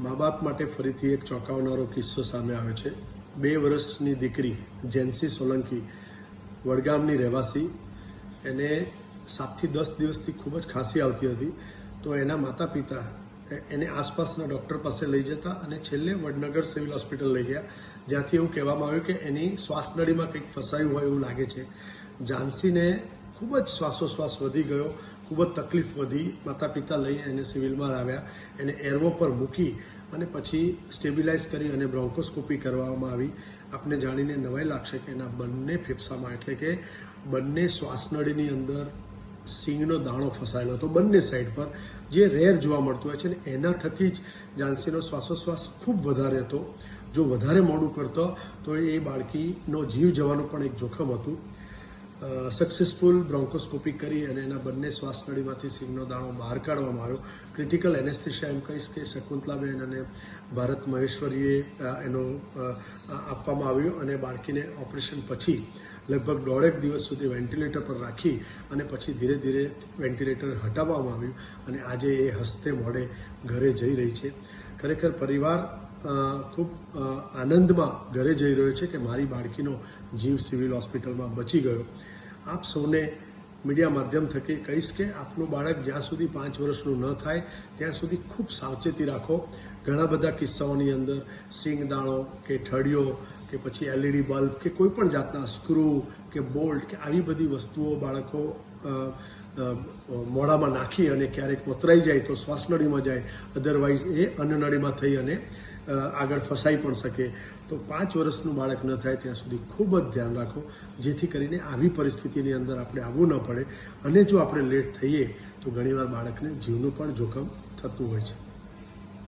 મા બાપ માટે ફરીથી એક ચોંકાવનારો કિસ્સો સામે આવ્યો છે. બે વર્ષની દીકરી, જેન્સી સોલંકી, વડગામની રહેવાસી. એને સાતથી દસ દિવસથી ખૂબ જ ખાંસી આવતી હતી. તો એના માતા પિતા એને આસપાસના ડૉક્ટર પાસે લઈ જતા અને છેલ્લે વડનગર સિવિલ હોસ્પિટલ લઈ ગયા. જ્યાંથી એવું કહેવામાં આવ્યું કે એની શ્વાસનળીમાં કંઈક ફસાયું હોય એવું લાગે છે. ઝાંસીને ખૂબ જ શ્વાસોશ્વાસ વધી ગયો, ખૂબ જ તકલીફ વધી. માતા પિતા લઈ એને સિવિલમાં લાવ્યા. એને એરવો પર મૂકી અને પછી સ્ટેબિલાઇઝ કરી અને બ્રોન્કોસ્કોપી કરવામાં આવી. આપને જાણીને નવાઈ લાગશે કે એના બંને ફેફસામાં એટલે કે બંને શ્વાસનળીની અંદર સિંગનો દાણો ફસાયેલો હતો, બંને સાઈડ પર, જે રેર જોવા મળતું હોય છે. ને એના થકી જ ઝાંસીનો શ્વાસોશ્વાસ ખૂબ વધારે હતો. જો વધારે મોડું કરતો તો એ બાળકીનો જીવ જવાનું પણ એક જોખમ હતું. સક્સેસફુલ બ્રોન્કોસ્કોપી કરી અને એના બંને શ્વાસનળીમાંથી સિંગનો દાણો બહાર કાઢવામાં આવ્યો. ક્રિટિકલ એનેસ્થિશિયા એમ કહીશ કે શકુંતલાબેન અને ભારત મહેશ્વરીએ એનો આપવામાં આવ્યો અને બાળકીને ઓપરેશન પછી લગભગ દોઢેક દિવસ સુધી વેન્ટિલેટર પર રાખી અને પછી ધીરે ધીરે વેન્ટિલેટર હટાવવામાં આવ્યું અને આજે એ હસ્તે મોડે ઘરે જઈ રહી છે. ખરેખર પરિવાર ખૂબ આનંદમાં ઘરે જઈ રહ્યો છે કે મારી બાળકીનો જીવ સિવિલ હોસ્પિટલમાં બચી ગયો. આપ સૌને મીડિયા માધ્યમ થકી કહીશ કે આપનું બાળક જ્યાં સુધી પાંચ વર્ષનું ન થાય, ત્યાં સુધી ખૂબ સાવચેતી રાખો. ઘણા બધા કિસ્સાઓની અંદર, સિંગ દાણો કે ઠળીઓ કે પછી એલઈડી બલ્બ કે કોઈ પણ જાતના સ્ક્રૂ કે બોલ્ટ કે આવી બધી વસ્તુઓ બાળકો મોઢામાં નાખી અને ક્યારેક કોતરાઈ જાય તો શ્વાસનળીમાં જાય. અધરવાઇઝ એ અન્નનળીમાં થઈ અને આગળ ફસાઈ પણ શકે. તો પાંચ વર્ષનું બાળક ન થાય ત્યાં સુધી ખૂબ જ ધ્યાન રાખો, જેથી કરીને આવી પરિસ્થિતિની અંદર આપણે આવવું ન પડે. અને જો આપણે લેટ થઈએ, તો ઘણીવાર બાળકને જીવનું પણ જોખમ થતું હોય છે.